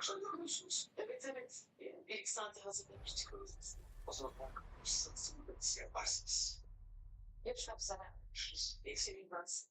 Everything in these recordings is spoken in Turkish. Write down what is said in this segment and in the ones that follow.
Akşam konuşuruz. Evet evet. Bir iki saate hazırlamıştık o yüzden. O zaman konuşursanız bunu da yaparsınız. Yapacağım sana. Görüşürüz. Bir şey bilmez.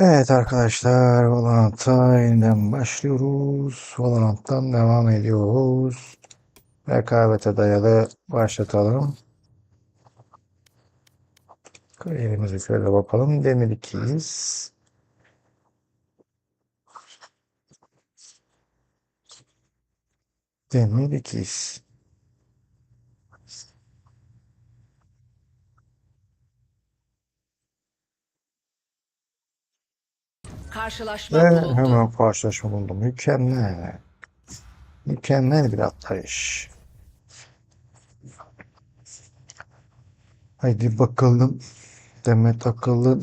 Evet arkadaşlar Valorant'a yeniden başlıyoruz. Valorant'tan devam ediyoruz. Rekabete dayalı başlatalım. Kariyerimize şöyle bakalım. Demir 2'yiz. Demir 2'yiz. Karşılaşma Ve bulundu. hemen karşılaşma buldu. Mükemmel. Mükemmel bir atlayış. Haydi bakalım. Demet akıllı.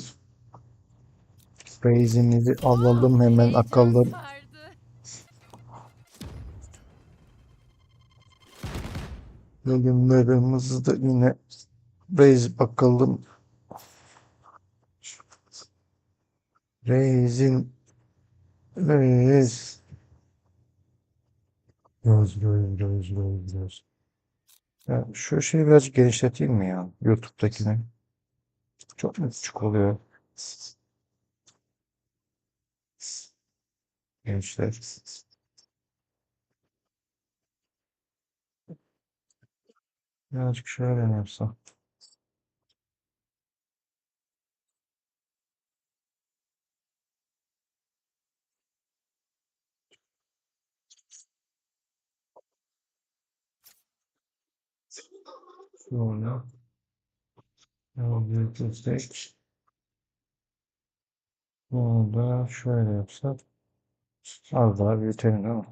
Beyzimizi alalım hemen akalım. Bölümlerimizi de yine Reis bakalım. Reis'in Reis Göz göz göz göz göz ya şu şeyi biraz genişleteyim mi ya YouTube'dakini? Çok mu küçük oluyor? Gençler. Birazcık şöyle yapsam. Ya büyütürsek. Bunu da şöyle yapsak. Az daha büyütelim değil mi?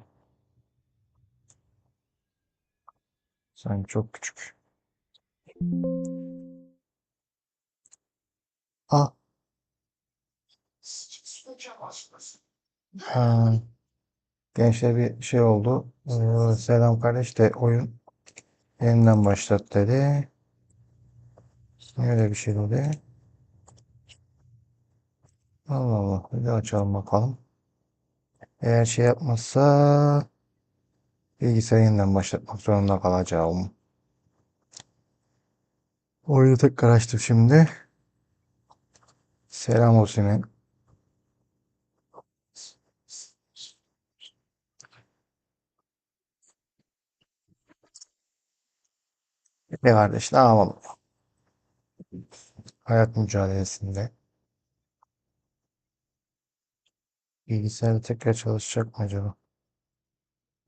Sanki çok küçük. Ah. Ha. Gençler bir şey oldu. Ee, selam kardeş de oyun yeniden başlat dedi. Niye öyle bir şey dedi? Allah Allah. Bir daha açalım bakalım. Eğer şey yapmazsa bilgisayarı yeniden başlatmak zorunda kalacağım. Oyunu tekrar açtım şimdi. Selam olsun. Ne kardeş ne yapalım? Hayat mücadelesinde. Bilgisayarda tekrar çalışacak mı acaba?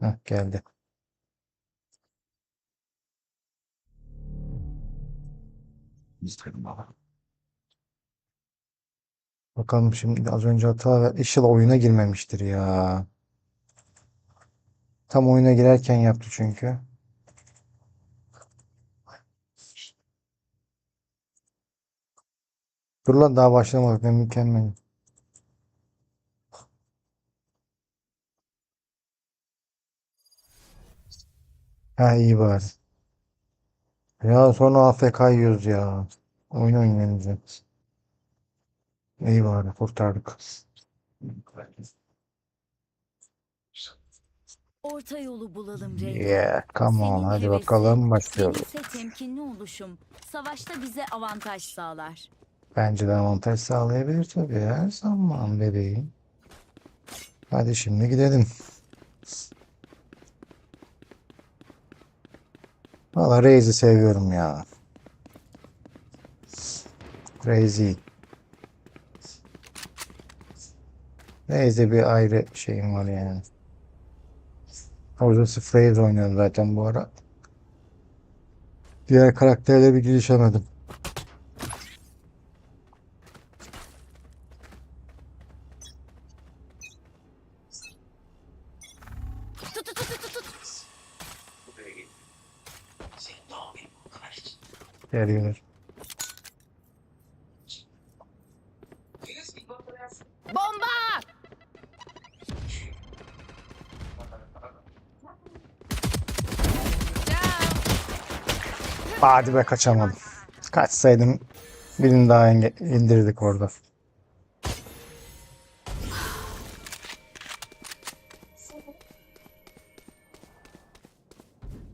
Heh, geldi. İstedim baba. Bakalım şimdi az önce hata ver. İnşallah oyuna girmemiştir ya. Tam oyuna girerken yaptı çünkü. Dur lan daha başlamadık. Ne mükemmel. Ha iyi bari. Ya sonra AFK yiyoruz ya. Oyun oynayınca. İyi bari kurtardık. Orta yolu bulalım Reyna. Yeah, come on. Senin Hadi hevesin, bakalım başlıyoruz. Benimse temkinli oluşum. Savaşta bize avantaj sağlar. Bence de avantaj sağlayabilir tabii her zaman bebeğim. Hadi şimdi gidelim. Valla Reis'i seviyorum ya. Reis'i. Reis'e bir ayrı şeyim var yani. Orada Fraser oynuyorum zaten bu ara. Diğer karakterle bir girişemedim. Geliyor. Bomba! Hadi be kaçamadım. Kaçsaydım birini daha indirdik orada.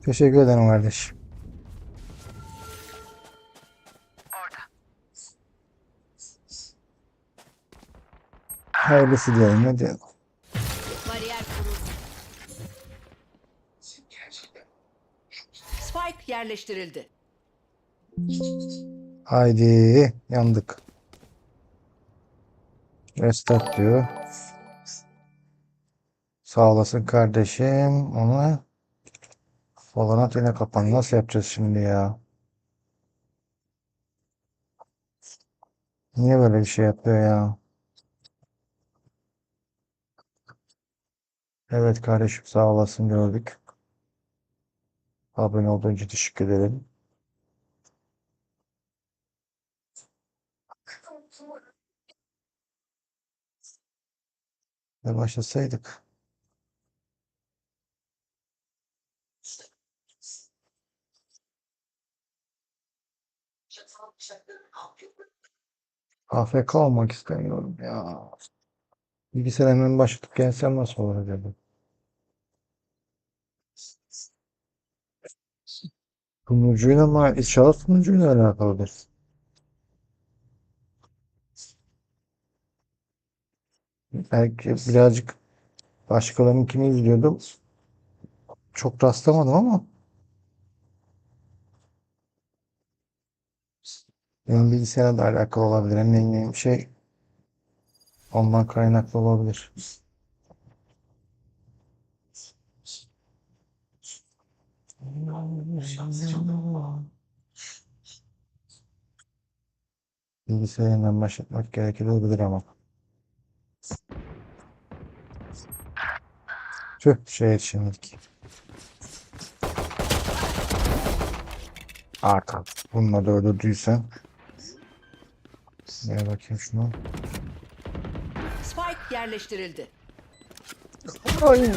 Teşekkür ederim kardeş. Hayırlısı diyelim ne diyelim. Spike yerleştirildi. Haydi yandık. Restart diyor. Sağ olasın kardeşim. Onu Valorant yine kapan. Nasıl yapacağız şimdi ya? Niye böyle bir şey yapıyor ya? Evet kardeşim sağ olasın gördük. Abone olduğun için teşekkür ederim. Ve başlasaydık. AFK olmak istemiyorum ya. Bilgisayar hemen başlatıp gelsem nasıl olur acaba? Sunucuyla ama inşallah sunucuyla alakalıdır. Şey? Belki birazcık başkalarınkini izliyordum. Çok rastlamadım ama yani bilgisayarla da alakalı olabilir. En şey ondan kaynaklı olabilir. Bilgisayarından başlatmak gerekir olabilir ama. Tüh şey yetişemedik. Artık bununla da öldürdüysen. Gel bakayım şunu. Spike yerleştirildi. Ay.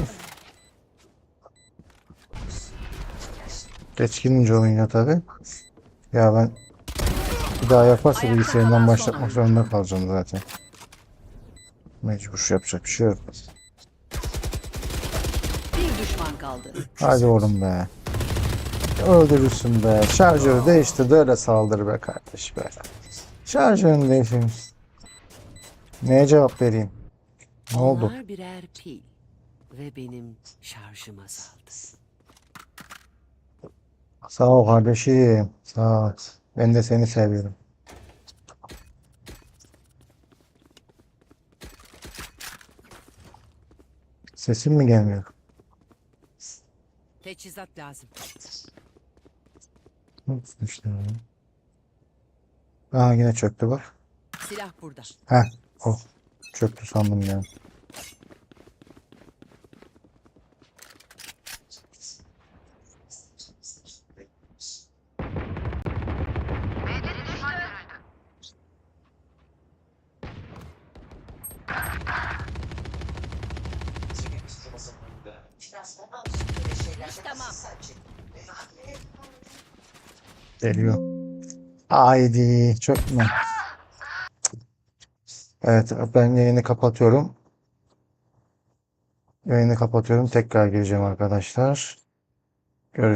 Geç girince oyuna tabi. Ya ben bir daha yaparsa bilgisayarından başlatmak zorunda kalacağım zaten. Mecbur yapacak bir şey yok. Bir düşman kaldı. Hadi oğlum be. Öldürürsün be. Şarjörü değiştir de öyle saldır be kardeş be. Şarjörünü değiştir. Neye cevap vereyim? Ne oldu? Onlar birer pil ve benim şarjım azaldı. Sağ ol kardeşim. Sağ ol. Ben de seni seviyorum. Sesim mi gelmiyor? Teçhizat lazım. Hı, İşte. Aa yine çöktü bak. Silah burada. Heh. O. Çöktü sandım ya. Çünkü üstüme zamanında Biraz da al böyle şeyler. İş tamam. Geliyor. Haydi çökme. Evet ben yayını kapatıyorum. Yayını kapatıyorum. Tekrar gireceğim arkadaşlar. Görüş